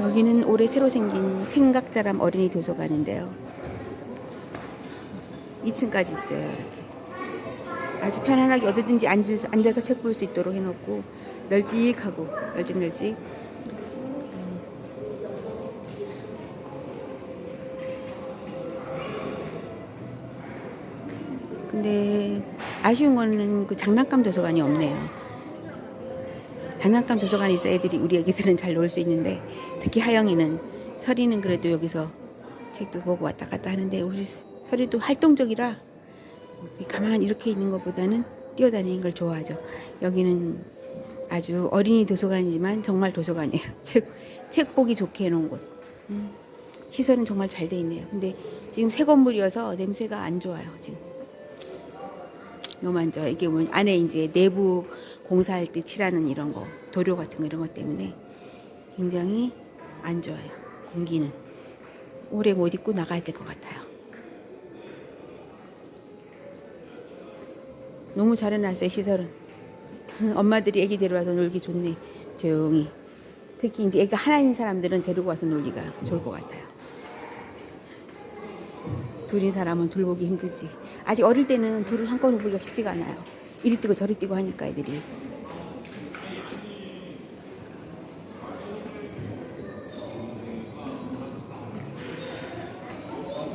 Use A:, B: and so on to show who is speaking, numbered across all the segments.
A: 여기는 올해 새로 생긴 생각자람 어린이 도서관인데요. 2층까지 있어요. 이렇게. 아주 편안하게 어디든지 앉아서, 앉아서 책 볼 수 있도록 해놓고 널찍하고 널찍널찍. 근데 아쉬운 거는 그 장난감 도서관이 없네요. 장난감 도서관에 있어 애들이 우리 애기들은 잘 놀 수 있는데 특히 하영이는 설이는 그래도 여기서 책도 보고 왔다 갔다 하는데 우리 설이도 활동적이라 가만히 이렇게 있는 것보다는 뛰어다니는 걸 좋아하죠. 여기는 아주 어린이 도서관이지만 정말 도서관이에요. 책, 책 보기 좋게 해놓은 곳. 음, 시설은 정말 잘 돼 있네요. 근데 지금 새 건물이어서 냄새가 안 좋아요. 지금 너무 안 좋아요. 이게 뭐 안에 이제 내부 공사할 때 칠하는 이런 거 도료 같은 거 이런 것 때문에 굉장히 안 좋아요. 공기는 오래 못 입고 나가야 될 것 같아요. 너무 잘 해놨어요 시설은. 엄마들이 애기 데려와서 놀기 좋네. 조용히. 특히 이제 애가 하나인 사람들은 데리고 와서 놀기가 좋을 것 같아요. 둘인 사람은 둘 보기 힘들지. 아직 어릴 때는 둘을 한꺼번에 보기가 쉽지가 않아요. 이리 뛰고 저리 뛰고 하니까 애들이.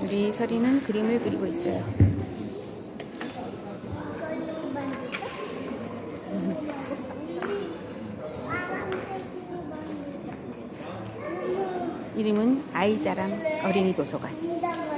A: 우리 설이는 그림을 그리고 있어요. 이름은 아이자람 어린이 도서관.